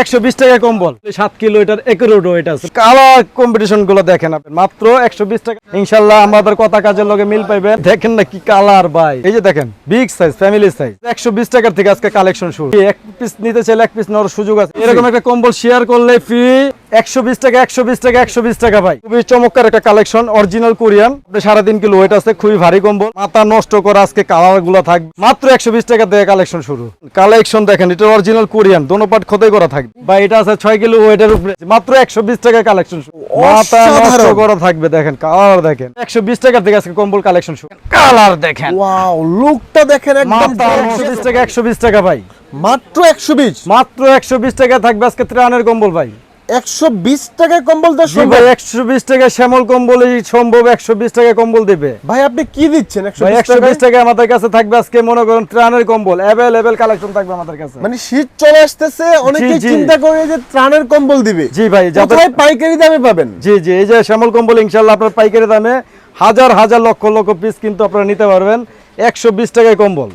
একশো বিশ টাকা কম্বল। সাত কিলো এটার একুরো ওয়েট আছে। কালার কম্পিটিশনগুলো দেখেন আপনি। মাত্র একশো বিশ টাকা। ইনশাল্লাহ আমাদের কথা কাজের লগে মিল পাইবেন দেখেন না কি কালার ভাই। এই যে দেখেন বিগ সাইজ ফ্যামিলি সাইজ একশো বিশ টাকার থেকে আজকে কালেকশন শুরু। এক পিস নিতে চাইলে এক পিস নেওয়ার সুযোগ আছে। এরকম একটা কম্বল শেয়ার করলে ফ্রি একশো বিশ টাকা একশো বিশ টাকা একশো বিশ টাকা ভাই। খুবই চমৎকার একটা কালেকশন অরিজিনাল কোরিয়ান। আপনি সাড়ে তিন কিলো ওয়েট আছে? খুবই ভারী কম্বল। মাথা নষ্ট করা আজকে কালারগুলো থাকবে মাত্র একশো বিশ টাকা থেকে কালেকশন শুরু। কালেকশন দেখেন এটা অরিজিনাল কোরিয়ান দোনো পাট খোদাই করা থাকবে। বা এটা আছে ছয় কিলো ওয়েটের উপরে। মাত্র একশো বিশ টাকা কালেকশন মাথা নষ্ট করা থাকবে দেখেন কালার দেখেন। একশো বিশ থেকে আজকে কম্বল কালেকশন শুরু। কালার দেখেন। ওয়াও লুকটা দেখেন একদম একশো বিশ টাকা একশো বিশ টাকা ভাই। মাত্র একশো বিশ? মাত্র একশো বিশ টাকা থাকবে আজকে ত্রাণের কম্বল ভাই। একশো বিশ টাকায় কম্বল সম্ভব? একশো বিশ টাকা শ্যামল কম্বল এই সম্ভব একশো বিশ টাকা কম্বল দেবে। ভাই আপনি কি দিচ্ছেন একশো বিশ টাকা আমাদের কাছে থাকবে আজকে মনে করেন ত্রাণের কম্বল। অ্যাভেলেবেল কালেকশন থাকবে আমাদের কাছে। মানে শীত চলে আসতেছে অনেকে চিন্তা করে যে ত্রাণের কম্বল দিবে। জি ভাই পাইকারি দামে পাবেন? জি জি এই যে শ্যামল কম্বল ইনশাল্লাহ আপনার পাইকারি দামে হাজার হাজার লক্ষ লক্ষ পিস কিন্তু আপনারা নিতে পারবেন। একশো বিশ টাকায় কম্বল।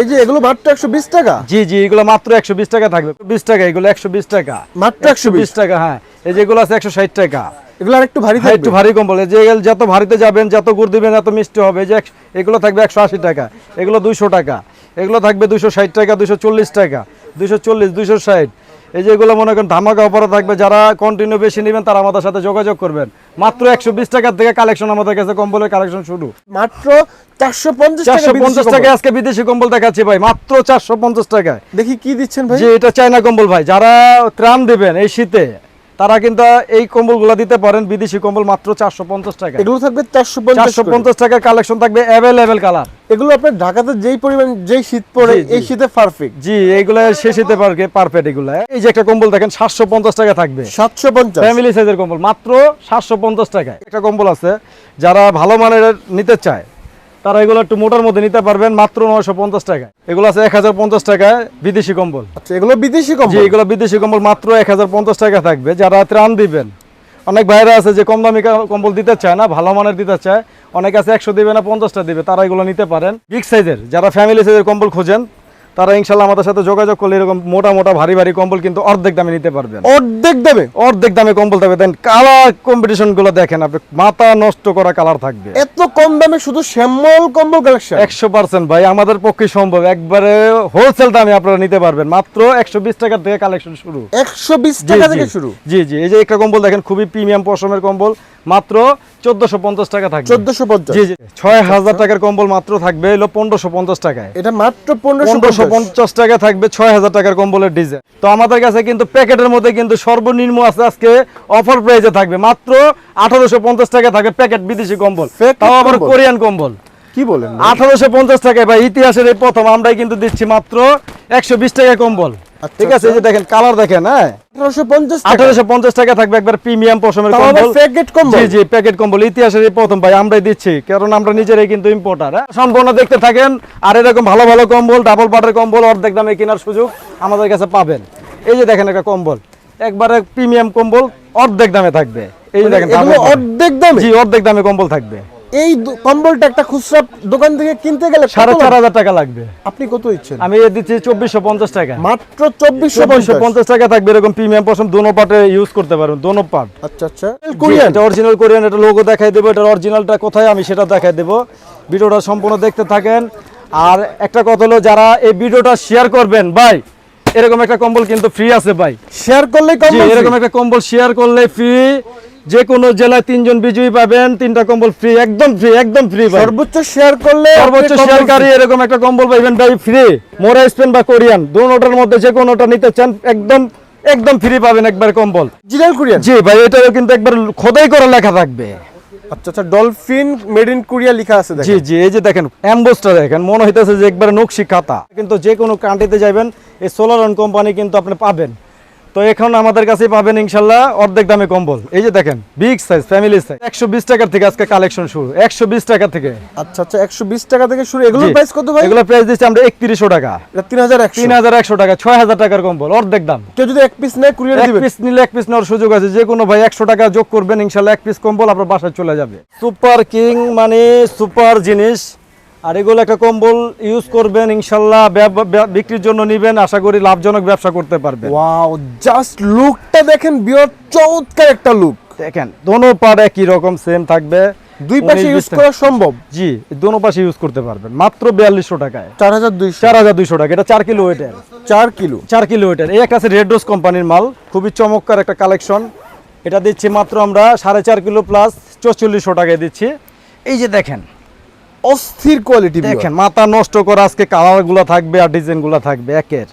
এই যে এগুলো মাত্র একশো বিশ টাকা? জি জি এগুলো মাত্র একশো বিশ টাকা থাকবে। বিশ টাকা এগুলো একশো বিশ টাকা। মাত্র একশো বিশ? বিশ টাকা হ্যাঁ। এই যেগুলো আছে একশো ষাট টাকা। এগুলো আর একটু ভারী হ্যাঁ, থাকবে? একটু ভারী কম্বল। এই যে এগুলো যত ভারীতে যাবেন যত গুড় দিবেন এত মিষ্টি হবে। যে এগুলো থাকবে একশো আশি টাকা। এগুলো দুইশো টাকা। এগুলো থাকবে দুশো ষাট টাকা দুশো চল্লিশ টাকা। দুশো চল্লিশ দুশো ষাট। এই যে এগুলো মনে করেন ধামাকা অফারে থাকবে যারা কন্টিনিউ বেশি নেবেন তারা আমাদের সাথে যোগাযোগ করবেন। মাত্র একশো বিশ টাকার থেকে কালেকশন আমাদের কাছে কম্বলের কালেকশন শুরু। মাত্র চারশো পঞ্চাশ টাকা আজকে বিদেশি কম্বল দেখাচ্ছি ভাই মাত্র চারশো পঞ্চাশ টাকায়। দেখি কি দিচ্ছেন ভাই। যে এটা চায়না কম্বল ভাই যারা ত্রাণ দেবেন এই শীতে তারা কিন্তু এই কম্বলগুলো দিতে পারেন বিদেশি কম্বল মাত্র চারশো পঞ্চাশ টাকা এগুলো থাকবে চারশো পঞ্চাশ চারশো পঞ্চাশ টাকার কালেকশন থাকবে অ্যাভেলেবেল কালার এগুলো আপনার ঢাকাতে যেই পরিমাণ যেই শীত পড়ে জি, জি। এই শীতে পারফেক্ট জি এইগুলো শেষ হতে পারবে পারফেক্ট এগুলো। এই যে একটা কম্বল দেখেন সাতশো পঞ্চাশ টাকা থাকবে। সাতশো পঞ্চাশ। ফ্যামিলি সাইজের কম্বল মাত্র সাতশো পঞ্চাশ টাকায়। একটা কম্বল আছে যারা ভালো মানের নিতে চায় তারা এগুলো একটু মোটার মধ্যে নিতে পারবেন মাত্র নয়শো পঞ্চাশ টাকায়। এগুলো আছে এক হাজার পঞ্চাশ টাকায় বিদেশি কম্বল। আচ্ছা এগুলো বিদেশি জি কম্বল? এগুলো বিদেশি কম্বল মাত্র এক হাজার পঞ্চাশ টাকা থাকবে। যারা ত্রাণ দিবেন অনেক ভাইরা আছে যে কম দামি কম্বল দিতে চায় না, ভালো মানের দিতে চায়। অনেক আছে একশো দিবে না, পঞ্চাশটা দিবে, তারা এগুলো নিতে পারেন। বিগ সাইজের যারা ফ্যামিলি সাইজের কম্বল খোঁজেন তারা ইনশাল্লাহ আমাদের সাথে যোগাযোগ করলে এরকম মোটা মোটা ভারী ভারী কম্বল কিন্তু অর্ধেক দামে নিতে পারবেন। অর্ধেক দেবে অর্ধেক দামে কম্বল থাকবে। দেন কালার কম্পিটিশনগুলো দেখেন আপনি মাথা নষ্ট করা কালার থাকবে। এত কম দামে শুধু শ্যামল কম্বল কালেকশন একশো পার্সেন্ট ভাই আমাদের পক্ষে সম্ভব। একবারে হোলসেল দামে আপনারা নিতে পারবেন। মাত্র একশো বিশ টাকা থেকে কালেকশন শুরু। একশো বিশ টাকা থেকে শুরু? জি জি। এই যে একটা কম্বল দেখেন খুবই প্রিমিয়াম পশমের কম্বল। মাত্র চোদ্দশো পঞ্চাশ টাকা থাকবে। চোদ্দশো পঞ্চাশ। জি জি। ছয় হাজার টাকার কম্বল মাত্র থাকবে এলো পনেরোশো পঞ্চাশ টাকায়। এটা মাত্র পনেরোশো পঞ্চাশ। টাকা থাকবে ছয় হাজার টাকার কম্বলের ডিজাইন তো আমাদের কাছে কিন্তু প্যাকেটের মধ্যে কিন্তু সর্বনিম্ন আছে আজকে অফার প্রাইসে থাকবে মাত্র আঠারোশো পঞ্চাশ টাকা থাকবে প্যাকেট বিদেশি কম্বল। তাও আবার কোরিয়ান কম্বল। কি বলেন আঠারোশো পঞ্চাশ টাকায় ভাই ইতিহাসের এই প্রথম আমরাই কিন্তু দিচ্ছি মাত্র একশো বিশ টাকা কম্বল। ঠিক আছে এই যে দেখেন কালার দেখেন হ্যাঁ? আঠারোশো পঞ্চাশ আঠারোশো পঞ্চাশ টাকা থাকবে একবার প্রিমিয়াম পশমের কম্বল প্যাকেট কম্বল জি জি প্যাকেট কম্বল ইতিহাসের এই প্রথম ভাই আমরাই দিচ্ছি কারণ আমরা নিজেরাই কিন্তু ইম্পোর্টার সম্পূর্ণ দেখতে থাকেন আর এরকম ভালো ভালো কম্বল ডাবল পাটের কম্বল অর্ধেক দামে কেনার সুযোগ আমাদের কাছে পাবেন। এই যে দেখেন একটা কম্বল একবারে প্রিমিয়াম কম্বল অর্ধেক দামে থাকবে। এই যে দেখেন ডাবল পাট। অর্ধেক দামে? জি অর্ধেক দামে কম্বল থাকবে। এই কম্বলটা একটা খুচরা দোকান থেকে কিনতে গেলে সাড়ে চার হাজার টাকা লাগবে। আপনি কত ইচ্ছেন? আমি এ দিচ্ছি চব্বিশশো পঞ্চাশ টাকা। মাত্র চব্বিশশো পঞ্চাশ। পঞ্চাশ টাকা থাকবে এরকম প্রিমিয়াম পশম দোনো পাটে ইউজ করতে পারবেন দোনো পাট। আচ্ছা আচ্ছা। কোরিয়ান এটা অরিজিনাল কোরিয়ান এটা লোগো দেখাই দেবো এটার অরিজিনালটা কোথায় আমি সেটা দেখাই দেবো। ভিডিওটা সম্পূর্ণ দেখতে থাকেন। আর একটা কথা হলো যারা এই ভিডিওটা শেয়ার করবেন ভাই এরকম একটা কম্বল কিন্তু ফ্রি আছে ভাই। শেয়ার করলে এরকম একটা কম্বল শেয়ার করলে ফ্রি যে কোনো জেলায় তিনজন বিজয়ী পাবেন তিনটা কম্বল ফ্রি একদম ফ্রি একদম ফ্রি সর্বোচ্চ শেয়ার করলে সর্বোচ্চ শেয়ারকারী এরকম একটা কম্বল পাইবেন ভাই ফ্রি মোরা স্পেন বা কোরিয়ান দুটোটার মধ্যে যে কোনোটা নিতে চান একদম একদম ফ্রি পাবেন একবার কম্বল। জিরাল কোরিয়ান? জি ভাই এটাও কিন্তু একবার খোদাই করা লেখা থাকবে। আচ্ছা আচ্ছা ডলফিন মেড ইন কোরিয়া লেখা আছে জি দেখেন। জি এই যে দেখেন অ্যাম্বোসটা দেখেন মনে হইতেছে যে একবার নকশি খাতা। কিন্তু যে কোনো কান্ট্রিতে যাবেন এই সোলারন কোম্পানি কিন্তু আপনি পাবেন। তো এখন আমাদের কাছে পাবেন ইনশাল্লাহ অর্ধেক দামে কম্বল। এই যে দেখেন বিগ সাইজ ফ্যামিলি সাইজ একশো বিশ টাকার থেকে আজকে কালেকশন শুরু। একশো বিশ টাকা থেকে। আচ্ছা আচ্ছা একশো বিশ টাকা থেকে শুরু। এগুলোর প্রাইস কত ভাই? এগুলো প্রাইস দিচ্ছি আমরা একত্রিশশো টাকা। তিন হাজার তিন হাজার একশো টাকা ছয় হাজার টাকার কম্বল অর্ধেক দাম। কেউ যদি এক পিস নেয় কুরিয়ার এক পিস নিলে এক পিস নেওয়ার সুযোগ আছে। যে কোনো ভাই একশো টাকা যোগ করবেন ইনশাল্লাহ এক পিস কম্বল আপনার বাসায় চলে যাবে। সুপার কিং মানে সুপার জিনিস। আর এগুলো একটা কম্বল ইউজ করবেন ইনশাল্লাহ বিক্রির জন্য নিবেন। আশা করি লাভজনক ব্যবসা করতে পারবেন। ওয়াও জাস্ট লুকটা দেখেন বিয়র চমৎকার একটা লুক দেখেন দোনো পার একই রকম সেম থাকবে। দুই পাশে ইউজ করা সম্ভব। জি দোনো পাশে ইউজ করতে পারবেন। মাত্র বিয়াল্লিশশো টাকায়। চার হাজার দুইশো। চার হাজার দুইশো টাকা। এটা চার কিলো ওয়েটের চার কিলো। চার কিলো ওয়েটের এই একটা আছে রেড রোজ কোম্পানির মাল। খুবই চমৎকার একটা কালেকশন এটা দিচ্ছি মাত্র আমরা সাড়ে চার কিলো প্লাস চৌচল্লিশশো টাকায় দিচ্ছি। এই যে দেখেন অস্থির কোয়ালিটি দেখেন মাথা নষ্ট করা আজকে কালারগুলো থাকবে আর ডিজাইনগুলো থাকবে একের।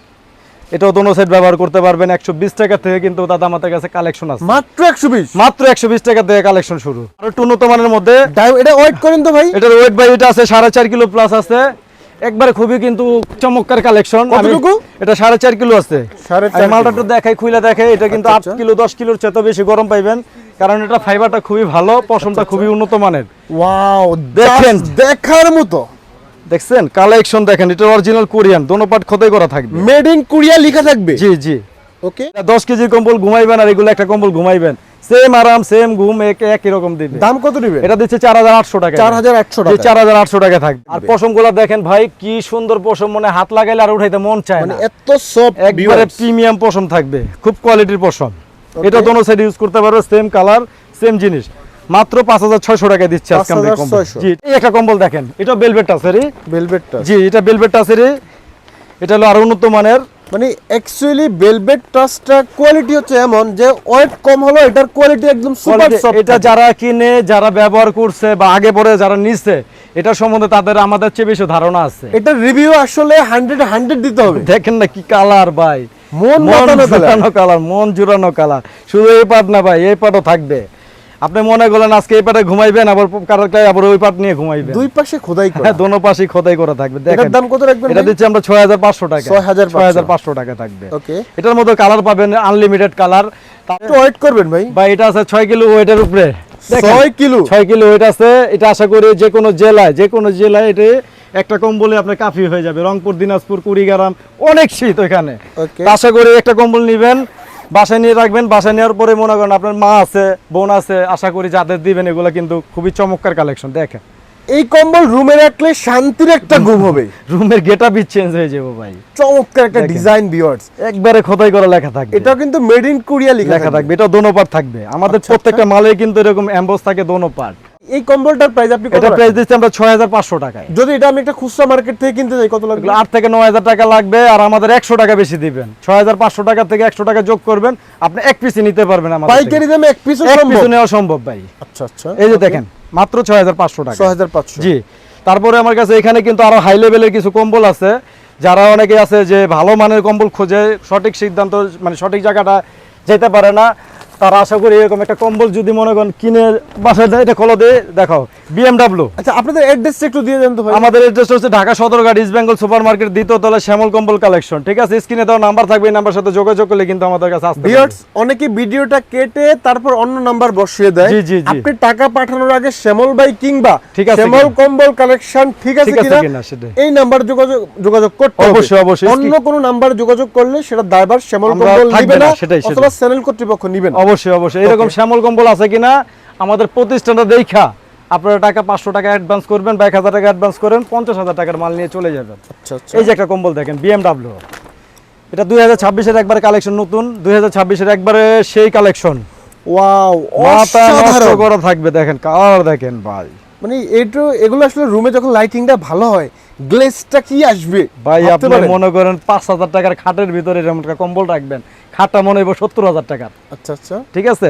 এটাও দোনো সেট ব্যবহার করতে পারবেন একশো বিশ টাকা থেকে কিন্তু দাদা আমাদের কাছে কালেকশন আছে। মাত্র একশো বিশ? মাত্র একশো বিশ টাকা থেকে কালেকশন শুরু। আর একটু উন্নত মানের মধ্যে। এটা ওয়েট করেন তো ভাই। এটার ওয়েট বাই এটা আছে সাড়ে চার কিলো প্লাস আছে। একবারে খুবই কিন্তু চমৎকার কালেকশন এটা সাড়ে চার কিলো আছে। মালটা একটু দেখাই খুলে দেখে এটা কিন্তু আট আচ্ছা। কিলো দশ কিলোর চেয়ে বেশি গরম পাইবেন। কারণ এটা ফাইবারটা খুবই ভালো পশমটা খুবই উন্নত মানের। ওয়াও দেখেন। দেখার মতো। দেখছেন? কালেকশন দেখেন এটা অরিজিনাল কোরিয়ান দোনো পাট খোদাই করা থাকবে। মেড ইন কোরিয়া লেখা থাকবে? জি জি। ওকে এটা দশ কেজির কম্বল ঘুমাইবেন আর এগুলো একটা কম্বল ঘুমাইবেন। সেম আরাম সেম ঘুম এক একই রকম দিবে। দাম কত নেবেন এটা দিচ্ছে চার হাজার আটশো টাকা। চার হাজার একশো জি টাকা। চার হাজার আটশো টাকা থাকবে। আর পশমগুলা দেখেন ভাই কি সুন্দর পশম মনে হাত লাগাইলে আর উঠাইতে মন চায় মানে না। এত সফট একবারে প্রিমিয়াম পশম থাকবে খুব কোয়ালিটির পশম। এটা দোনো সাইড ইউজ করতে পারবে সেম কালার সেম জিনিস। মাত্র পাঁচ হাজার ছয়শো টাকা দিচ্ছে আজকে। জি এই একটা কম্বল দেখেন এটা বেলভেট টাসেরি ভেলভেটটা জি এটা বেলভেট টাসেরি এটা হলো আরও উন্নত মানের। মানে অ্যাকচুয়ালি ভেলভেট টাচটা কোয়ালিটি হচ্ছে এমন যে ওয়েট কম হলো এটার কোয়ালিটি একদম সুপার সফট এটা যারা কিনে যারা ব্যবহার করছে বা আগে পরে যারা নিচ্ছে এটা সম্বন্ধে তাদের আমাদের চেয়ে বেশি ধারণা আছে। এটা রিভিউ আসলে হান্ড্রেড হান্ড্রেড দিতে হবে। দেখেন না কি কালার ভাই। মন জুড়ানো কালার। মন শুধু এই পাট না ভাই এই পাটও থাকবে। আপনি মনে করলেন আজকে এই পাটে ঘুমাইবেন আবার ওই পাট নিয়ে ঘুমাইবেন। দুই পাশে খোদাই করা। হ্যাঁ দোনো পাশেই খোদাই করা থাকবে। দেখেন দাম কত রাখবেন এটা দিচ্ছি আমরা ছয় হাজার পাঁচশো টাকা। 6,500 ছয় হাজার পাঁচশো টাকা থাকবে। ওকে। এটার মধ্যে কালার পাবেন আনলিমিটেড কালার। একটু ওয়েট করবেন ভাই। বা এটা আছে ছয় কিলো ওয়েটের উপরে। ছয় কিলো। ছয় কিলো ওয়েট আছে। এটা আশা করি যে কোনো জেলায় যে কোনো জেলায় এটা একটা কম্বলে আপনার কাফি হয়ে যাবে। রংপুর দিনাজপুর কুড়িগ্রাম অনেক শীত ওইখানে। আশা করি একটা কম্বল নিবেন বাসায় নিয়ে রাখবেন বাসায় নেওয়ার পরে মনে করেন আপনার মা আছে বোন আছে আশা করি যাদের দিবেন এগুলো কিন্তু খুবই চমৎকার কালেকশন দেখেন। এই কম্বল রুমে রাখলে শান্তির একটা ঘুম হবে। রুমের গেটা বি চেঞ্জ হয়ে যাব ভাই। চমৎকার একটা ডিজাইন বিয়ার্স একবারে খোদাই করা লেখা থাকবে। এটা কিন্তু মেড ইন কোরিয়া লেখা থাকবে। এটা দোনো পার্ট থাকবে। আমাদের আচ্ছা, প্রত্যেকটা মালে কিন্তু এরকম এম্বস থাকে দোনো পার্ট এই কম্বলটার প্রাইস আপনি এটা প্রাইস দিচ্ছি আমরা ছয় হাজার পাঁচশো টাকায়। যদি এটা আমি একটা খুচরা মার্কেট থেকে কিনতে যাই কত লাগবে? থেকে নয় হাজার টাকা লাগবে আর আমাদের একশো টাকা বেশি দিবেন। ছয় হাজার পাঁচশো টাকা থেকে একশো টাকা যোগ করবেন আপনি এক পিসি নিতে পারবেন আমাদের পাইকারি দামে এক পিসও এক পিসও নেওয়া সম্ভব ভাই। আচ্ছা আচ্ছা। এই যে দেখেন মাত্র ছয় হাজার পাঁচশো টাকা। ছয় হাজার পাঁচশো। জি। তারপরে আমার কাছে এখানে কিন্তু আরও হাই লেভেলের কিছু কম্বল আছে। যারা অনেকে আছে যে ভালো মানের কম্বল খোঁজে সঠিক সিদ্ধান্ত মানে সঠিক জায়গাটা যেতে পারে না। তারা আশা করি এরকম একটা কম্বল যদি মনে করেন কিনে বাসায় দেয়, এটা খোলো দিয়ে দেখাও। বিএমডাব্লিউ আচ্ছা আপনাদের অ্যাড্রেসটা একটু দিয়ে দেন তো ভাই। আমাদের অ্যাড্রেস হচ্ছে Dhaka Sadarghat East Bengal super market দ্বিতীয় তলা শ্যামল কম্বল কালেকশন ঠিক আছে স্ক্রিনে দেওয়া নাম্বার থাকবে এই নাম্বার সাথে যোগাযোগ করলে কিন্তু আমাদের কাছে আসতে ভিউয়ার্স অনেকে ভিডিওটা কেটে তারপর অন্য নাম্বার বসিয়ে দেয়। জি, জি, জি। আপনি টাকা পাঠানোর আগে শ্যামল ভাই কিংবা ঠিক আছে শ্যামল কম্বল কালেকশন ঠিক আছে কিনা এই নাম্বার যোগাযোগ যোগাযোগ করতে হবে। অবশ্যই, অবশ্যই। অন্য কোনো নাম্বার যোগাযোগ করলে সেটা দায়ভার শ্যামল কম্বল নিবে না। অথবা চ্যানেল কর্তৃপক্ষ নিবে না। অবশ্যই অবশ্যই। এরকম শ্যামল কম্বল আছে কিনা আমাদের প্রতিষ্ঠানটা দেখা। আপনারা টাকা পাঁচশো টাকা অ্যাডভান্স করবেন বা এক হাজার টাকা অ্যাডভান্স করেন পঞ্চাশ হাজার টাকার মাল নিয়ে চলে যাবেন। আচ্ছা আচ্ছা। এই যে একটা কম্বল দেখেন বিএমডাব্লিউ এটা দুই হাজার ছাব্বিশের একবার কালেকশন নতুন দুই হাজার ছাব্বিশের একবারে সেই কালেকশন ওয়াও অসাধারণ। করা থাকবে দেখেন কালার দেখেন ভাই। মানে এইটো এগুলো আসলে রুমে যখন লাইটিংটা ভালো হয় গ্লেজটা কি আসবে? ভাই আপনি মনে করেন পাঁচ হাজার টাকার খাটের ভিতরে এরকম কম্বল রাখবেন খাটটা মনে হইব সত্তর হাজার টাকার। আচ্ছা আচ্ছা। ঠিক আছে?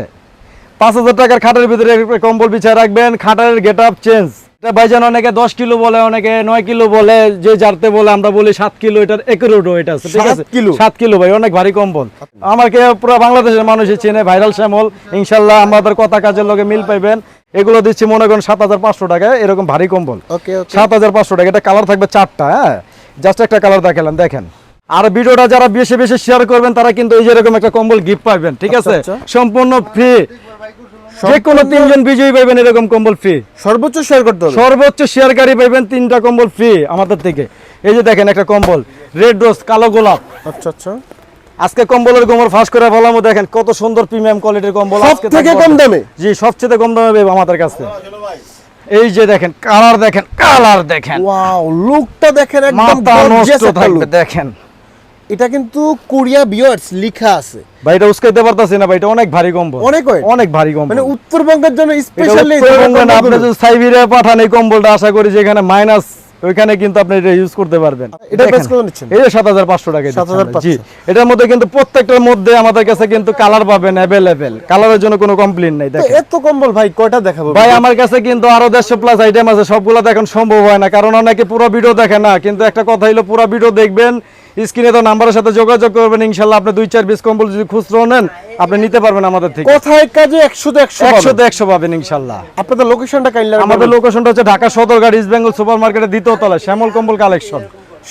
পাঁচ হাজার টাকার খাটের ভিতরে কম্বল বিছায় রাখবেন খাটের গেট আপ চেঞ্জ এটা ভাইজান অনেকে দশ কিলো বলে অনেকে নয় কিলো বলে যে জারতে বলে আমরা বলি সাত কিলো এটার একেরোটো এটা আছে ঠিক আছে? কিলো? সাত কিলো ভাই অনেক ভারী কম্বল। আমাকে পুরো বাংলাদেশের মানুষই চেনে ভাইরাল শ্যামল। ইনশাল্লাহ আমাদের কথা কাজের লগে মিল পাইবেন। এগুলো দিচ্ছি মনে করেন সাত হাজার পাঁচশো টাকায় এরকম ভারী কম্বল। সাত হাজার পাঁচশো টাকা এটা কালার থাকবে চারটা হ্যাঁ? জাস্ট একটা কালার দেখালাম দেখেন। আর ভিডিওটা যারা বেশি বেশি শেয়ার করবেন তারা কিন্তু এই যে এরকম একটা কম্বল গিফট পাবেন ঠিক আছে? আচ্ছা, সম্পূর্ণ ফ্রি যে কোনো তিনজন বিজয়ী পাইবেন এরকম কম্বল ফ্রি সর্বোচ্চ শেয়ার করতে হবে। সর্বোচ্চ শেয়ারকারী পাইবেন তিনটা কম্বল ফ্রি আমাদের থেকে। এই যে দেখেন একটা কম্বল রেড রোজ কালো গোলাপ। আচ্ছা আচ্ছা। আজকে কম্বলের গোমর ফাঁস করে দেখেন কত সুন্দর প্রিমিয়াম কোয়ালিটির কম্বল আজকে থেকে কম দামে? জি সবচেয়ে কম দামে পাবে আমাদের কাছে। এই যে দেখেন কালার দেখেন কালার দেখেন। ওয়াও লুকটা দেখেন একদম। দেখেন। এটা কিন্তু কোরিয়া বিয়ার্স লেখা আছে। ভাই এটা উস্কাইতে পারতাছি না ভাই এটা অনেক ভারী কম্বল। অনেক? অনেক ভারী কম্বল। মানে উত্তরবঙ্গের জন্য স্পেশালি আপনি যদি সাইবেরিয়া পাঠান এই কম্বলটা আশা করি যে এখানে মাইনাস ওইখানে কিন্তু আপনি এটা ইউজ করতে পারবেন। এটা price কত নিচ্ছেন? এই যে সাত হাজার পাঁচশো টাকা 7,500 জি এটার মধ্যে কিন্তু প্রত্যেকটার মধ্যে আমাদের কাছে কিন্তু কালার পাবেন অ্যাভেলেবেল কালারের জন্য কোনো কমপ্লেন নেই দেখেন। এত কম্বল ভাই কয়টা দেখাবো? ভাই আমার কাছে কিন্তু আরও দেড়শো প্লাস আইটেম আছে সবগুলো দেখেন সম্ভব হয় না কারণ অনেকে পুরো ভিডিও দেখে না কিন্তু একটা কথা হলো পুরো ভিডিও দেখবেন স্ক্রিনে তো নাম্বারের সাথে যোগাযোগ করবেন ইনশাল্লাহ আপনি দুই চার পিস কম্বল যদি খুচরো নেন আপনি নিতে পারবেন আমাদের থেকে। কোথায় কাজে একশো তো একশো একশো পাবেন। তো একশো পাবেন ইনশাল্লাহ। আপনাদের লোকেশনটা কাইন্ডলি আমাদের লোকেশনটা হচ্ছে Dhaka Sadarghat East Bengal super মার্কেটের দ্বিতীয় তলায় শ্যামল কম্বল কালেকশন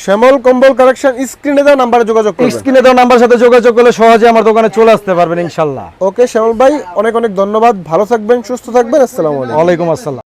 শ্যামল কম্বল কালেকশন স্ক্রিনে দেওয়া নাম্বারে যোগাযোগ করবেন। স্ক্রিনে দেওয়া নাম্বার সাথে যোগাযোগ করলে সহজে আমার দোকানে চলে আসতে পারবেন ইনশাল্লাহ। ওকে শ্যামল ভাই অনেক অনেক ধন্যবাদ। ভালো থাকবেন সুস্থ থাকবেন। আসসালামু আলাইকুম। ওয়ালাইকুম আসসালাম।